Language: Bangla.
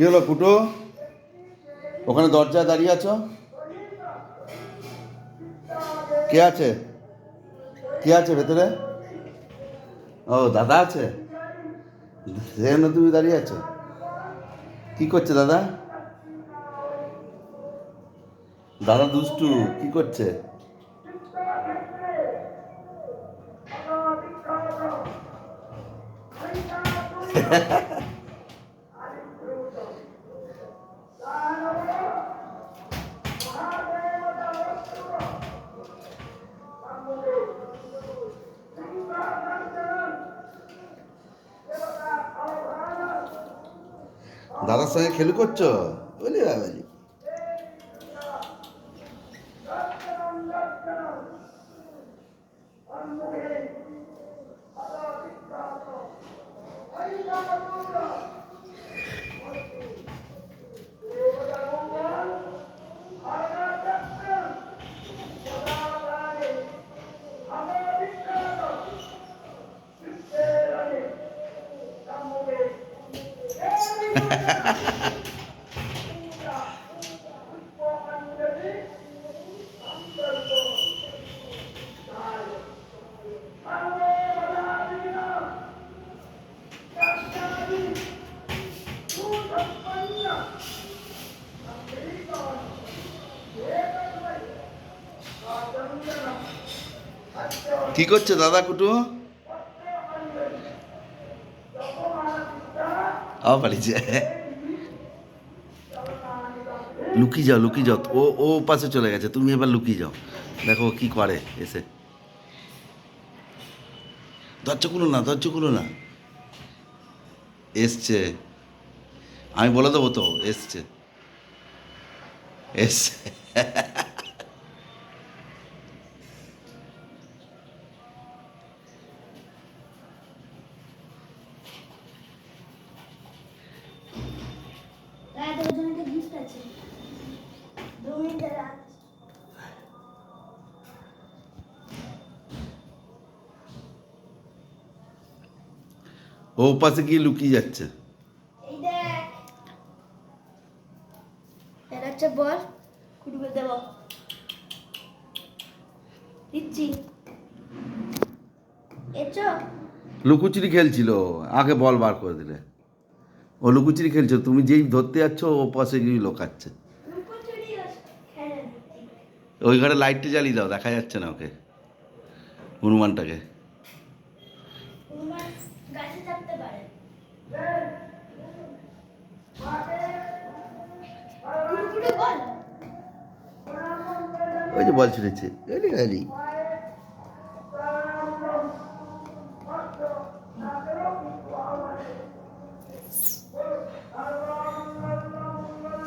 কি হলো কুটো? ওখানে দরজায় দাঁড়িয়ে আছো? কে আছে? কে আছে ভেতরে? ও, দাদা আছে? সেখানে তুমি দাঁড়িয়ে আছো? কি করছে দাদা? দাদা দুষ্টু, কি করছে? দাদার সঙ্গে খেলু করছ? বলি বাবাজি। কি করছে দাদা কুটু? আবার পালিয়েছে। লুকিয়ে যাও লুকিয়ে যাও। ও ও পাশে চলে গেছে, তুমি এবার লুকিয়ে যাও। দেখো কি করে এসে। দরজা খুলো না, দরজা খুলো না। এসছে। আমি বলে দেবো তো, এসছে। এসছে। ওর জন্য একটা গিফট আছে। দু মিনিটের ও পাশে গিয়ে লুকিয়ে যাচ্ছে। এই দেখ। এটা হচ্ছে বল কুটুবে দেব। দিচ্ছি। এছো লুকোচুরি খেলছিল আগে বল বার করে দিলে। ও লুকোচুরি খেলছো তুমি যেই ধরতে যাচ্ছ ও পাশে গিয়ে লোকাচ্ছে। ওই ঘরে লাইটটা জ্বালিয়ে দাও দেখা যাচ্ছে না ওকে। হনুমানটাকে। ওই যে বল ছুটেছে গালি গালি